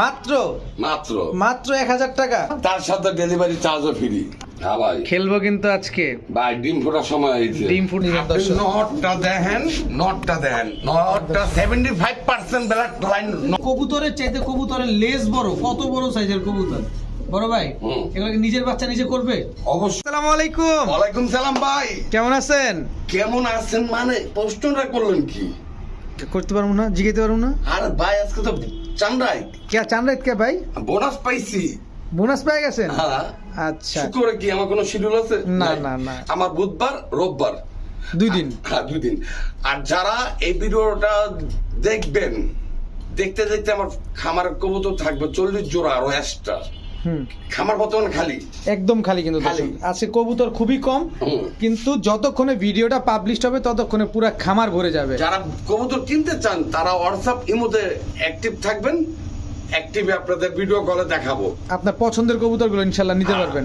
মাত্র? মাত্র। মাত্র এক হাজার টাকা? তার সাথে ডেলিভারি চার্জও ফ্রি হ্যাঁ ভাই। খেলব কিন্তু আজকে। ভাই ডিম ফোটার সময় হয়েছে। ডিম ফুট নটটা দেখেন নটটা দেখেন। নটটা seventy five percent black line কবুতরের চাইতে কবুতরের লেজ বড় কত বড় সাইজের কবুতর? বড় ভাই। এগুলো কি নিজের বাচ্চা নিজে করবে? অবশ্যই। আসসালামু আলাইকুম। ওয়ালাইকুম সালাম ভাই। কেমন আছেন? কেমন আছেন মানে প্রশ্নটা করলেন কি? করতে পারব না জিগাইতে পারব না? আর ভাই আজকে তো চান্দাই। কে চান কে ভাই? বোনাস পাইছি। বোনাস পেয়ে গেছেন? হ্যাঁ। আচ্ছা। শুক্রবারে কি আমার কোনো শিডিউল আছে? না, না, না। আমার বুধবার রোববার। দুই দিন। হ্যাঁ দুই দিন। আর যারা এই ভিডিওটা দেখবেন দেখতে দেখতে আমার খামার কবুতর থাকবে চল্লিশ জোড়া আরও এক্সট্রা খামার বর্তমান খালি? একদম খালি কিন্তু। আজকে কবুতর খুবই কম কিন্তু যতক্ষণে ভিডিওটা পাবলিশ হবে ততক্ষণে পুরো খামার ভরে যাবে। যারা কবুতর কিনতে চান তারা হোয়াটসঅ্যাপ ইমোতে অ্যাক্টিভ থাকবেন। অ্যাক্টিভে আপনাদের ভিডিও কলে দেখাবো। আপনার পছন্দের কবুতরগুলো ইনশাল্লাহ নিতে পারবেন।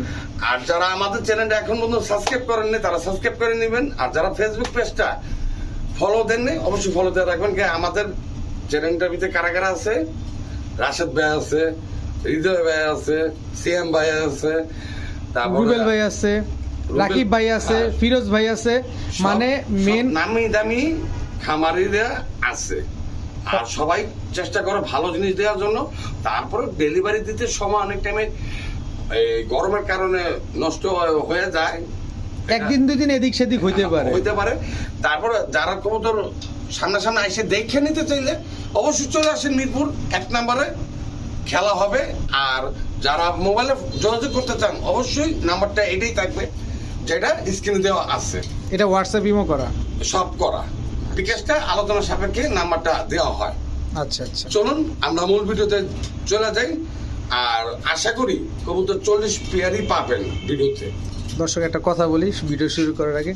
আর যারা আমাদের চ্যানেলটা এখন পর্যন্ত সাবস্ক্রাইব করেন করেননি তারা সাবস্ক্রাইব করে নেবেন। আর যারা ফেসবুক পেজটা ফলো দেন দেননি অবশ্যই ফলো দিয়ে রাখবেন। কি আমাদের চ্যানেলটার ভিতরে কারা কারা আছে? রাশেদ ভাই আছে হৃদয় ভাই আছে সিএম ভাই আছে রুবেল ভাই আছে রাকিব ভাই আছে হ্যাঁ। ফিরোজ ভাই আছে মানে মেন নামি দামি খামারিরা আছে। আর সবাই চেষ্টা করে ভালো জিনিস দেওয়ার জন্য। তারপরে ডেলিভারি দিতে সময় অনেক টাইমে এই গরমের কারণে নষ্ট হয়ে- হয়ে যায়। একদিন দুই দিন এদিক সেদিক হইতে পারে। হইতে পারে। তারপরে যারা কবুতর সামনে সামনে এসে দেখে নিতে চাইলে অবশ্যই চলে আসেন মিরপুর এক নম্বরে। খেলা হবে আর যারা মোবাইলে যোগাযোগ করতে চান অবশ্যই নাম্বারটা এটাই থাকবে যেটা স্ক্রিনে দেওয়া আছে। এটা হোয়াটসঅ্যাপ ইমো করা? সব করা। বিকাশটা আলোচনা সাপেক্ষে নাম্বারটা দেওয়া হয়। আচ্ছা আচ্ছা। চলুন আমরা মূল ভিডিওতে চলে যাই আর আশা করি কবুতর চল্লিশ পেয়ারই পাবেন ভিডিওতে। দর্শক একটা কথা বলি ভিডিও শুরু করার আগে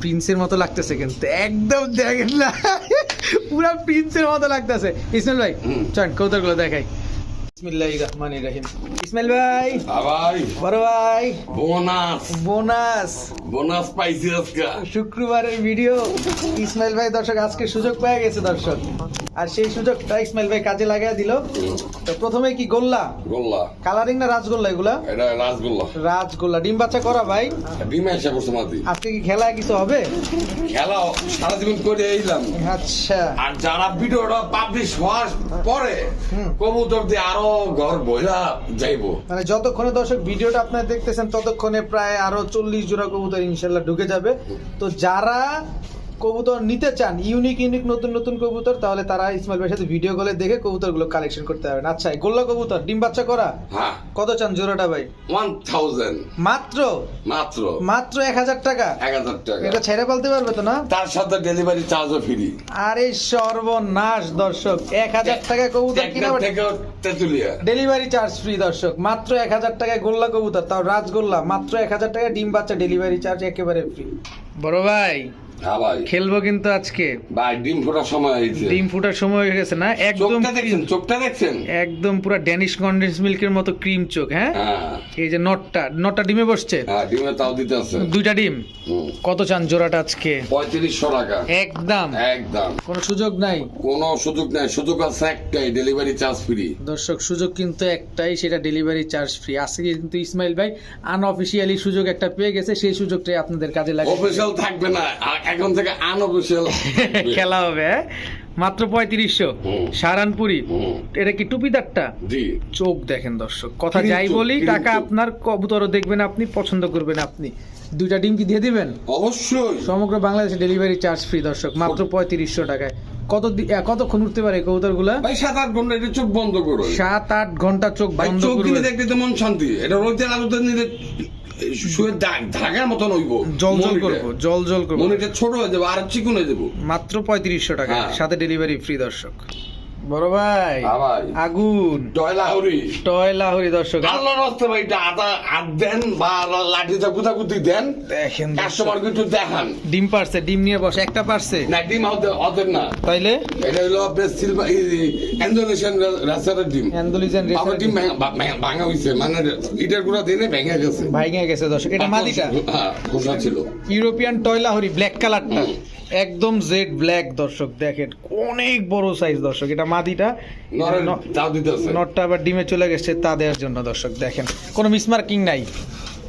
প্রিন্সের মতো লাগতেছে কিন্তু একদম দেখেন না পুরা প্রিন্সের মতো লাগতেছে। ইসমাইল ভাই। চল কৌতারগুলো দেখাই। বিসমিল্লাহির রহমানির রহিম। ইসমাইল ভাই ভাই। বড় ভাই। বোনাস। বোনাস। বোনাস পাইছি আজকে। শুক্রবারের ভিডিও। ইসমাইল ভাই দর্শক আজকে সুযোগ পেয়ে গেছে দর্শক। আর সেই সুযোগটা ইসমাইল ভাই কাজে দিল। তো প্রথমে কি গোল্লা? গোল্লা। কালারিং না রাজগোল্লা এগুলা? এটা রাসগোল্লা রাজগোল্লা। ডিম বাচ্চা করা ভাই? ডিমে এসে মাদি আজকে কি খেলা কিছু হবে? খেলা সারা জীবন করে এইলাম আচ্ছা। আর যারা ভিডিওটা পাবলিশ হওয়ার পরে। কবুতর দিয়ে আরও ঘর বইলা যাইবো। মানে যতক্ষণে দর্শক ভিডিওটা আপনারা দেখতেছেন, ততক্ষণে প্রায় আরও চল্লিশ জোড়া কবুতর ইনশাল্লাহ ঢুকে যাবে। তো যারা কবুতর নিতে চান ইউনিক ইউনিক নতুন নতুন কবুতর তাহলে তারা ইসমাইল ভাইয়ের সাথে ভিডিও কলে দেখে কবুতরগুলো কালেকশন করতে পারবেন। আচ্ছা গোল্লা কবুতর ডিম বাচ্চা করা? হ্যাঁ। কত চান জোড়াটা ভাই? ওয়ান থাউজেন্ড মাত্র? মাত্র। মাত্র এক হাজার টাকা? এক হাজার টাকা। এটা ছেড়ে পালতে পারবে তো না? তার সাথে ডেলিভারি চার্জও ফ্রি আরে সর্বনাশ দর্শক এক হাজার টাকা কবুতর কিনা তেতুলিয়া। ডেলিভারি চার্জ ফ্রি দর্শক মাত্র এক হাজার টাকায় গোল্লা কবুতর তাও রাজগোল্লা মাত্র এক হাজার টাকা ডিম বাচ্চা ডেলিভারি চার্জ একেবারে ফ্রি বড় ভাই হ্যাঁ ভাই। খেলব কিন্তু আজকে। ভাই ডিম ফোটার সময় হয়েছে ডিম ফুটার সময় হয়ে গেছে না? একদম চোখটা দেখছেন? চোখটা দেখছেন? একদম পুরো ড্যানিশ কন্ডেন্স মিল্কের মতো ক্রিম চোখ হ্যাঁ? হ্যাঁ। এই যে নটটা নটটা ডিমে বসছে? হ্যাঁ ডিমে তাও দিতে আছে। দুইটা ডিম? কত চান জোড়াটা আজকে? পঁয়ত্রিশশো টাকা। একদম। একদম। কোনো সুযোগ নাই? কোনো সুযোগ নাই। সুযোগ আছে একটাই ডেলিভারি চার্জ ফ্রি দর্শক সুযোগ কিন্তু একটাই সেটা ডেলিভারি চার্জ ফ্রি আজকে কিন্তু ইসমাইল ভাই আনঅফিসিয়ালি সুযোগ একটা পেয়ে গেছে সেই সুযোগটাই আপনাদের কাজে লাগে অফিসিয়াল থাকবে না। এখন থেকে আনঅফিসিয়াল খেলা হবে হ্যাঁ? মাত্র পঁয়ত্রিশশো। সারানপুরি। এটা কি টুপিদারটা জি। চোখ দেখেন দর্শক কথা যাই বলি টাকা আপনার কবুতরও দেখবেন আপনি পছন্দ করবেন আপনি। দুইটা ডিম কি দিয়ে দিবেন? অবশ্যই। সমগ্র বাংলাদেশে ডেলিভারি চার্জ ফ্রি দর্শক মাত্র পঁয়ত্রিশশো টাকায়। কত কতক্ষণ উঠতে পারে কবুতরগুলা ভাই সাত আট ঘণ্টা এটা চোখ বন্ধ করো সাত আট ঘণ্টা চোখ বন্ধ চোখ করবে দেখতে তো মন শান্তি। এটা রোদের আলোতে নিলে শুয়ে দাগ ধাগার মতন হইব। জল জল করব জল জল করব। মনিটা ছোট হয়ে যাব আর চিকুন হয়ে যাব। মাত্র পঁয়ত্রিশশো টাকা হ্যাঁ। সাথে ডেলিভারি ফ্রি দর্শক। বড় ভাই হ্যাঁ ভাই। আগুন। টয় লাহরি। দর্শক। আল্লাহর রাস্তা ভাই এটা আদা হাত দেন বা দেন। দেখেন একটু দেখান। ডিম পারছে ডিম নিয়ে বসে একটা পারছে। না ডিম ওদের না। তাইলে? এটা হলো আপনার সিলভার ইন্দোনেশিয়ান রেসারের ডিম। অ্যান্ডোলিজেন বাবার ডিম ভাঙা- ভাঙা হইছে। মানে ইটার গুঁড়া দিনে ভেঙে গেছে। ভাইঙে গেছে দর্শক। এটা মাদিটা হ্যাঁ ছিল। ইউরোপিয়ান টয় লাহরি ব্ল্যাক কালারটা। একদম জেড ব্ল্যাক দর্শক দেখেন অনেক বড় সাইজ দর্শক এটা মাদিটা নটটা আবার ডিমে চলে গেছে তা দেওয়ার জন্য দর্শক দেখেন কোনো মিসমার্কিং নাই।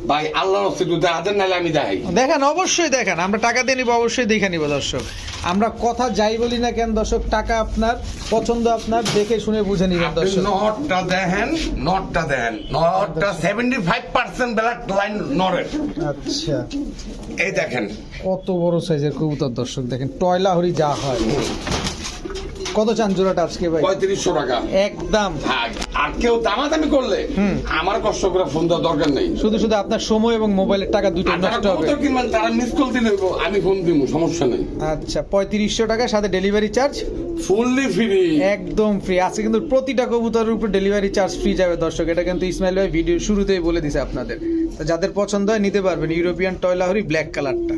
ভাই আল্লাহর হস্তে একটু দেখা নাহলে আমি দেখাই। দেখেন অবশ্যই দেখেন আমরা টাকা দিয়ে নিব অবশ্যই দেখে নিব দর্শক। আমরা কথা যাই বলি না কেন দর্শক টাকা আপনার পছন্দ আপনার দেখে শুনে বুঝে নিবেন দর্শক। নটটা দেখেন নটটা দেখেন। নটটা seventy five percent black line নরের আচ্ছা। এই দেখেন। কত বড় সাইজের কবুতর দর্শক দেখেন টয়লা হরি যা হয়। কত চান জোড়াটা আজকে ভাই? পঁয়ত্রিশশো টাকা। একদম। আর কেউ দামাদামি করলে আমার কষ্ট করে ফোন দেওয়ার দরকার নেই। শুধু শুধু আপনার সময় এবং মোবাইলের টাকা দুটো নষ্ট হবে। তারা মিস কল দিলে আমি ফোন দিব সমস্যা নেই। আচ্ছা পঁয়ত্রিশশো টাকা সাথে ডেলিভারি চার্জ ফুললি ফ্রি একদম ফ্রি আজকে কিন্তু প্রতিটা কবুতরের উপর ডেলিভারি চার্জ ফ্রি যাবে দর্শক। এটা কিন্তু ইসমাইল ভাই ভিডিও শুরুতেই বলে দিছে আপনাদের। তো যাদের পছন্দ হয় নিতে পারবেন। ইউরোপিয়ান টয়লাহরি ব্ল্যাক কালারটা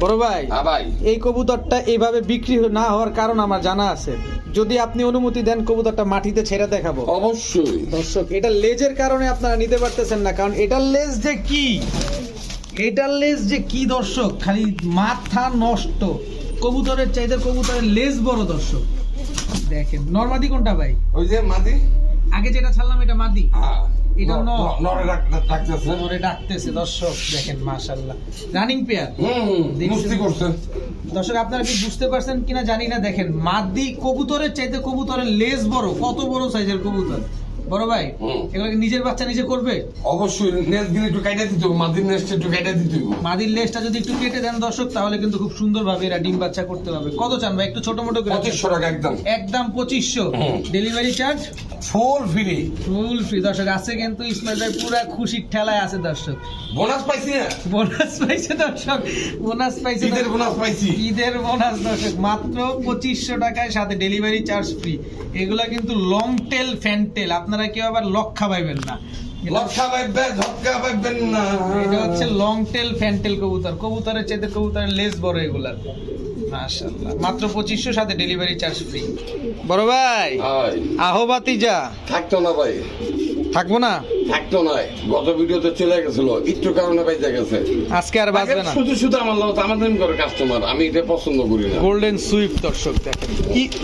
বড় ভাই হ্যাঁ ভাই। এই কবুতরটা এইভাবে বিক্রি না হওয়ার কারণ আমার জানা আছে। যদি আপনি অনুমতি দেন কবুতরটা মাটিতে ছেড়ে দেখাবো। অবশ্যই। দর্শক এটা লেজের কারণে আপনারা নিতে পারতেছেন না কারণ এটার লেজ যে কি? এটার লেজ যে কি দর্শক? খালি মাথা নষ্ট। কবুতরের চাইতে কবুতরের লেজ বড় দর্শক। দেখেন নরমাদি কোনটা ভাই? ওই যে মাদি। আগে যেটা ছাড়লাম এটা মাদি। হ্যাঁ, এটা নরে ডাকতেছে দর্শক দেখেন রানিং পেয়ার দর্শক আপনারা কি বুঝতে পারছেন কিনা জানি না দেখেন মাদি কবুতরের চাইতে কবুতরের লেজ বড় কত বড় সাইজের কবুতর? বড় ভাই এগুলো নিজের বাচ্চা নিজে করবে? অবশ্যই নেস একটু দিতে মাদির নেসটা একটু দিতে মাদির লেজটা যদি একটু কেটে দেন দর্শক তাহলে কিন্তু খুব সুন্দরভাবে এরা ডিম বাচ্চা করতে পারবে। কত চান ভাই? একটু ছোট মোটো করে পঁচিশশো টাকা একদম। একদম পঁচিশশো। হুম। Delivery charge full free full free দর্শক আছে কিন্তু ইসমাইল ভাই পুরা খুশির ঠেলায় আছে দর্শক। বোনাস পাইছি না? বোনাস পাইছে দর্শক। বোনাস পাইছে ঈদের বোনাস পাইছি। ঈদের বোনাস দর্শক। মাত্র পঁচিশশো টাকায় সাথে ডেলিভারি চার্জ ফ্রি এগুলা কিন্তু লং টেল ফ্যান্টেল আপনারা কেউ আবার লক্ষা পাইবেন না। এটা- লক্ষা পাইবেন ঝটকা পাইবেন না। এটা হচ্ছে লং টেল ফ্যান্টেল কবুতর। কবুতরের কবুতরের লেজ বড় এগুলার মাশাআল্লাহ। মাত্র পঁচিশশো সাথে ডেলিভারি চার্জ ফ্রি বড় ভাই আহ বাতিজা থাকতো না ভাই। থাকব না? থাকতো গত ভিডিওতে চলে গেছিল একটু কারণে বাইজা গেছে। আজকে আর না। শুধু শুধু আমার লোক আমাদের করে কাস্টমার আমি এটা পছন্দ করি না। গোল্ডেন সুইফট দর্শক দেখেন।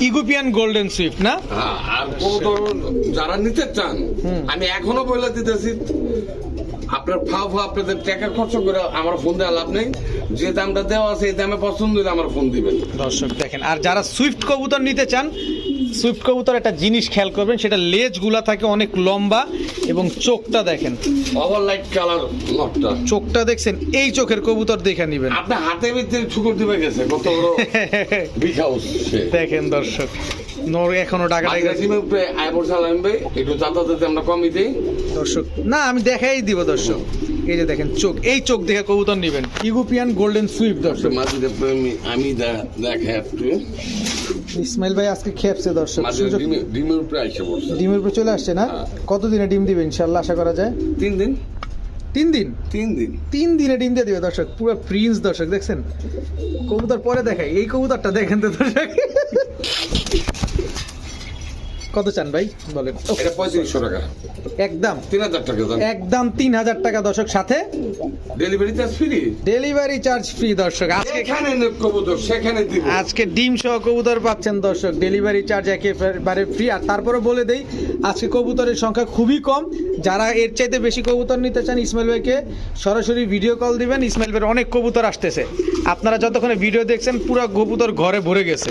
ইগুপিয়ান গোল্ডেন সুইফট না? হ্যাঁ, আর কবুতর যারা নিতে চান। আমি এখনও বলে দিতেছি আপনার ফাও ফাও আপনাদের টাকা খরচ করে আমার ফোন দেওয়া লাভ নেই। যে দামটা দেওয়া আছে এই দামে পছন্দ হলে আমার ফোন দিবেন। দর্শক দেখেন আর যারা সুইফট কবুতর নিতে চান সুইফট কবুতর একটা জিনিস খেয়াল করবেন সেটা লেজগুলা থাকে অনেক লম্বা এবং চোখটা দেখেন। ওভার লাইট কালার চোখটা দেখছেন এই চোখের কবুতর দেখে নিবেন। আপনার হাতে ভিতরে ঠুকুর দিবে গেছে কত বড় বিগ হাউস দেখেন দর্শক। নর এখনও টাকা একটু যাতায়াতে আমরা কমই দিই। দর্শক না আমি দেখাই দিব দর্শক। এই যে দেখেন চোখ এই চোখ দেখে কবুতর নিবেন। ইগুপিয়ান গোল্ডেন সুইফট দর্শক। আমি দেখে একটু। ইসমাইল ভাই আজকে খেপছে দর্শক। ডিমের উপরে আইসে পড়ছে। ডিমের উপরে চলে আসছে না? হ্যাঁ। কতদিনে ডিম দিবে ইনশাল্লাহ আশা করা যায়? তিন দিন। তিন দিন? তিন দিন। তিন দিনে ডিম দিয়ে দিবে দর্শক। পুরো প্রিন্স দর্শক দেখছেন? কবুতর পরে দেখাই এই কবুতরটা দেখেন তো দর্শক। কত চান ভাই? বলেন। এটা পঁয়ত্রিশশো টাকা। একদম। তিন হাজার টাকা একদম তিন হাজার টাকা দর্শক সাথে। Delivery charge free delivery charge free দর্শক। আজকে কবুতর সেখানে আজকে ডিম সহ কবুতর পাচ্ছেন দর্শক। ডেলিভারি চার্জ একেবারে ফ্রি আর তারপরে বলে দেই আজকে কবুতরের সংখ্যা খুবই কম। যারা এর চাইতে বেশি কবুতর নিতে চান ইসমাইল ভাইকে সরাসরি ভিডিও কল দিবেন। ইসমাইল ভাইয়ের অনেক কবুতর আসতেছে। আপনারা যতক্ষণে ভিডিও দেখছেন পুরো কবুতর ঘরে ভরে গেছে।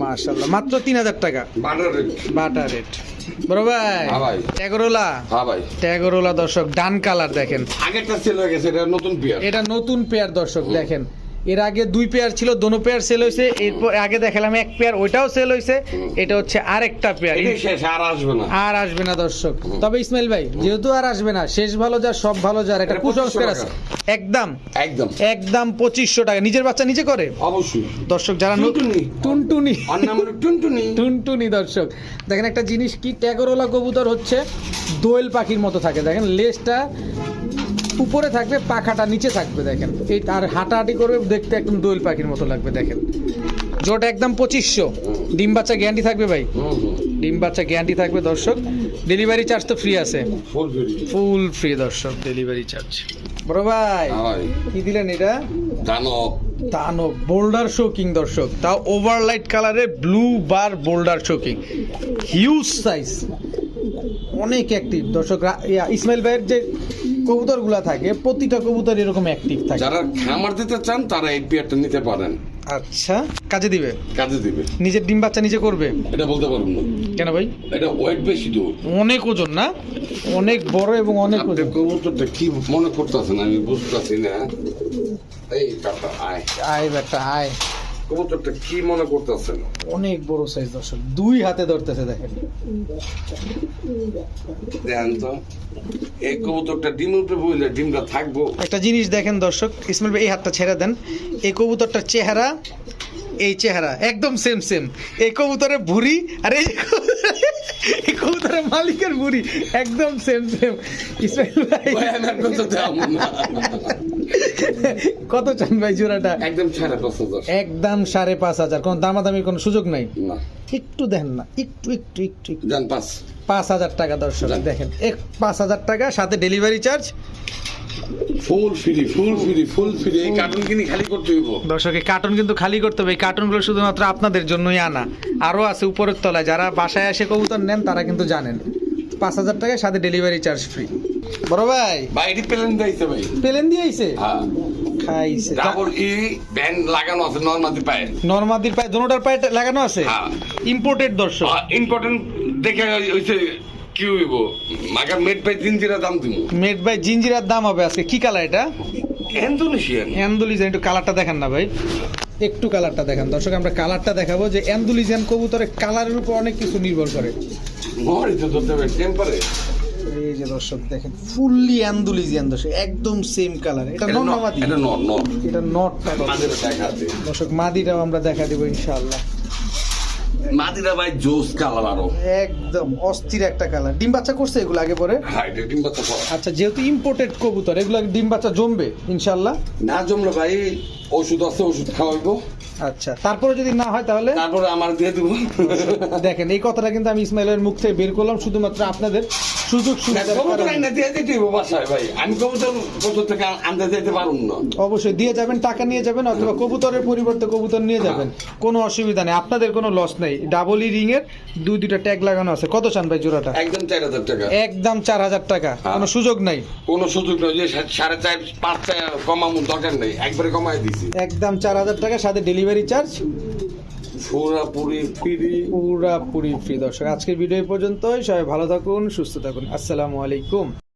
মাশাল্লাহ মাত্র তিন হাজার টাকা। বাটার রেট। বাটার রেট। বড় ভাই হ্যাঁ ভাই। ট্যাগরোলা? হ্যাঁ ভাই। ট্যাগরোলা দর্শক ডান কালার দেখেন। আগেরটা ছিল গেছে এটা নতুন পেয়ার এটা নতুন পেয়ার দর্শক দেখেন। এর আগে দুই পেয়ার ছিল দোনো পেয়ার সেল হয়েছে। এরপর আগে দেখালাম এক পেয়ার ওইটাও সেল হয়েছে। এটা হচ্ছে আরেকটা পেয়ার এটাই শেষ আর আসবে না। আর আসবে না দর্শক। তবে ইসমাইল ভাই যেহেতু আর আসবে না শেষ ভালো যার সব ভালো যার একটা কুসংস্কার আছে। একদম। একদম। একদম পঁচিশশো টাকা। নিজের বাচ্চা নিজে করে? অবশ্যই। দর্শক যারা নতুন টুনটুনি। টুনটুনি। আর টুনটুনি। টুনটুনি দর্শক। দেখেন একটা জিনিস কি ট্যাগরওয়ালা কবুতর হচ্ছে দোয়েল পাখির মতো থাকে। দেখেন লেজটা উপরে থাকবে পাখাটা নিচে থাকবে দেখেন। এই আর হাঁটাহাঁটি করবে দেখতে একদম দোয়েল পাখির মতো লাগবে দেখেন। জোট একদম পঁচিশশো। ডিম বাচ্চা গ্যারান্টি থাকবে ভাই? ডিম বাচ্চা গ্যারান্টি থাকবে দর্শক। ডেলিভারি চার্জ তো ফ্রি আছে। ফুল ফ্রি দর্শক ডেলিভারি চার্জ বড় ভাই কি দিলেন এটা? দানব। দানব বোল্ডার শোকিং দর্শক। তাও ওভারলাইট কালারে blue bar boulder shocking huge size অনেক অ্যাক্টিভ দর্শক। ইসমাইল ভাইয়ের যে কবুতরগুলা থাকে প্রতিটা কবুতর এরকম অ্যাক্টিভ থাকে। যারা খামার দিতে চান তারা এই পেয়ারটা নিতে পারেন। আচ্ছা কাজে দিবে? কাজে দিবে। নিজের ডিম বাচ্চা নিজে করবে? এটা বলতে পারব না। কেন ভাই? এটা ওয়েট বেশি তো অনেক ওজন না? অনেক বড় এবং অনেক ওজন। কবুতরটা কি মনে করতেছেন? আমি বুঝতেছি না। এই কাটা আয়। আয় বেটা আয়। কবুতরটা কি মনে করতেছেন? অনেক বড় সাইজ দর্শক দুই হাতে ধরতেছে দেখেন। দেখেন তো এই কবুতরটা ডিম উপরে বইলে ডিমটা থাকব। একটা জিনিস দেখেন দর্শক ইসমাইল ভাই এই হাতটা ছেড়ে দেন। এই কবুতরটার চেহারা এই চেহারা একদম সেম সেম এই কবুতরের ভুড়ি আর এই এই কবুতরের মালিকের ভুড়ি একদম সেম সেম ইসমাইল ভাই। কত চান ভাই জোড়াটা? একদম ছাড়া পাঁচ হাজার। একদম সাড়ে পাঁচ হাজার। কোনো দামাদামির কোনো সুযোগ নাই? একটু দেন না একটু একটু একটু একটু। পাঁচ। পাঁচ হাজার টাকা দর্শক দেখেন এক পাঁচ হাজার টাকা সাথে delivery charge full free full free full free এই কার্টুন কিনে খালি করতে হইব। দর্শক এই কার্টুন কিন্তু খালি করতে হবে। এই কার্টুনগুলো শুধুমাত্র আপনাদের জন্যই আনা। আরও আছে উপরের তলায়। যারা বাসায় এসে কবুতর নেন তারা কিন্তু জানেন। পাঁচ হাজার টাকায় সাথে ডেলিভারি চার্জ ফ্রি বড় ভাই। বাইরে প্লেন দিয়েছে ভাই। পেলেন দিয়েছে হ্যাঁ। খাইছে। ডাবল ই ব্যান্ড লাগানো আছে পায়ে। নর্মাদির পায়ে দোনোটার পায়ে লাগানো আছে? হ্যাঁ। ইম্পোর্টেড দর্শক। ইম্পর্টেন্ট দেখে হইছে কি হইব? তিন দাম দিব মেড বাই জিঞ্জিরার দাম হবে আজকে। কি কালার এটা? একটু কালারটা দেখেন না ভাই। একটু কালারটা দেখেন। দর্শক আমরা কালারটা দেখাবো যে কবুতরের কালারের উপর অনেক কিছু নির্ভর করে। ধরতে হবে টেম্পারে এই যে দর্শক দেখেন ফুললি অ্যান্ডুলিজিয়ান দর্শক একদম সেম কালার এটা মাদি এটা নর নর এটা। মাদিরা দর্শক মাদিটাও আমরা দেখা দেবো ইনশাআল্লাহ। মাদিরা ভাই জোস কালার আরও। একদম অস্থির একটা কালার ডিম বাচ্চা করছে এগুলো আগে পরে? হ্যাঁ ডিম বাচ্চা আচ্ছা যেহেতু ইম্পোর্টেড কবুতর এগুলো ডিম বাচ্চা জমবে ইনশাআল্লাহ? না জমলে ভাই ওষুধ আছে ওষুধ খাওয়াইবো। আচ্ছা তারপরে যদি না হয় তাহলে? তারপরে আমার দিয়ে দেবো। দেখেন এই কথাটা কিন্তু আমি ইসমাইলের মুখ থেকে বের করলাম শুধুমাত্র আপনাদের। সুযোগ কবুতর আইনা দিয়ে দিতে হইব বাসায় ভাই। আমি কবুতর কবুতর থেকে আনতে যেতে পারুন না। অবশ্যই দিয়ে যাবেন টাকা নিয়ে যাবেন অথবা কবুতরের পরিবর্তে কবুতর নিয়ে যাবেন। কোনো অসুবিধা নেই আপনাদের কোনো লস নেই। ডাবল ই রিং এর দুই দুইটা ট্যাগ লাগানো আছে। কত চান ভাই জোড়াটা? একদম চার হাজার টাকা। একদম চার হাজার টাকা। হ্যাঁ। কোনো সুযোগ নাই? কোনো সুযোগ নেই যে সাড়ে চার পাঁচ টাকা দরকার নেই। একবারে কমাই দিছি। একদম চার হাজার টাকা সাথে ডেলিভারি চার্জ পুরাপুরি ফ্রি। পুরাপুরি ফ্রি। দর্শক, আজকের ভিডিও পর্যন্তই। সবাই ভালো থাকুন, সুস্থ থাকুন। আসসালামু আলাইকুম।